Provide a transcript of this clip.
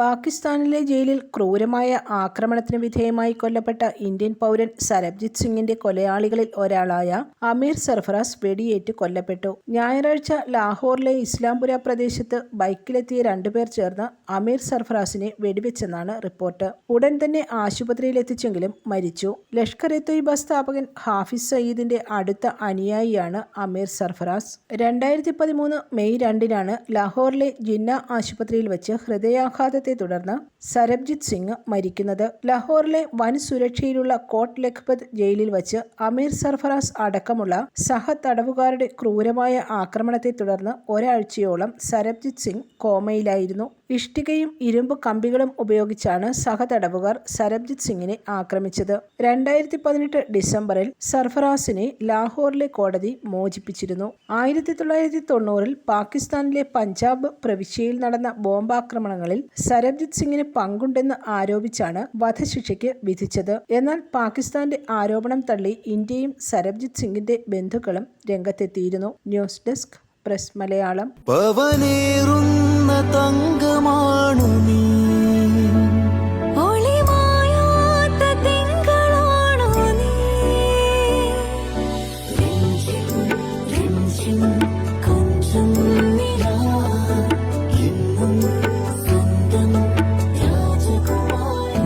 പാകിസ്ഥാനിലെ ജയിലിൽ ക്രൂരമായ ആക്രമണത്തിന് വിധേയമായി കൊല്ലപ്പെട്ട ഇന്ത്യൻ പൗരൻ സരബ്ജിത് സിംഗിന്റെ കൊലയാളികളിൽ ഒരാളായ അമീർ സർഫറാസ് വെടിയേറ്റ് കൊല്ലപ്പെട്ടു. ഞായറാഴ്ച ലാഹോറിലെ ഇസ്ലാംപുര പ്രദേശത്ത് ബൈക്കിലെത്തിയ രണ്ടുപേർ ചേർന്ന് അമീർ സർഫറാസിനെ വെടിവെച്ചെന്നാണ് റിപ്പോർട്ട്. ഉടൻ തന്നെ ആശുപത്രിയിലെത്തിച്ചെങ്കിലും മരിച്ചു. ലഷ്കർ എ തൊയ്ബ സ്ഥാപകൻ ഹാഫിസ് സയ്യിദിന്റെ അടുത്ത അനുയായിയാണ് അമീർ സർഫറാസ്. രണ്ടായിരത്തി പതിമൂന്ന് മെയ് രണ്ടിനാണ് ലാഹോറിലെ ജിന്ന ആശുപത്രിയിൽ വെച്ച് ഹൃദയാഘാതത്തെ തുടർന്ന് സരബ്ജിത് സിംഗ് മരിക്കുന്നത് ലാഹോറിലെ വൻ സുരക്ഷയിലുള്ള കോട്ട് ലഖ്പത് ജയിലിൽ വച്ച് അമീർ സർഫറാസ് അടക്കമുള്ള സഹ തടവുകാരുടെ ക്രൂരമായ ആക്രമണത്തെ തുടർന്ന് ഒരാഴ്ചയോളം സരബ്ജിത് സിംഗ് കോമയിലായിരുന്നു. ഇഷ്ടികയും ഇരുമ്പ് കമ്പികളും ഉപയോഗിച്ചാണ് സഹതടവുകാർ സരബ്ജിത് സിംഗിനെ ആക്രമിച്ചത്. രണ്ടായിരത്തി പതിനെട്ട് ഡിസംബറിൽ സർഫറാസിനെ ലാഹോറിലെ കോടതി മോചിപ്പിച്ചിരുന്നു. ആയിരത്തി തൊള്ളായിരത്തി തൊണ്ണൂറിൽ പാകിസ്ഥാനിലെ പഞ്ചാബ് പ്രവിശ്യയിൽ നടന്ന ബോംബാക്രമണങ്ങളിൽ സരബ്ജിത് സിംഗിന് പങ്കുണ്ടെന്ന് ആരോപിച്ചാണ് വധശിക്ഷയ്ക്ക് വിധിച്ചത്. എന്നാൽ പാകിസ്ഥാന്റെ ആരോപണം തള്ളി ഇന്ത്യയും സരബ്ജിത് സിംഗിന്റെ ബന്ധുക്കളും രംഗത്തെത്തിയിരുന്നു. News desk press Malayalam.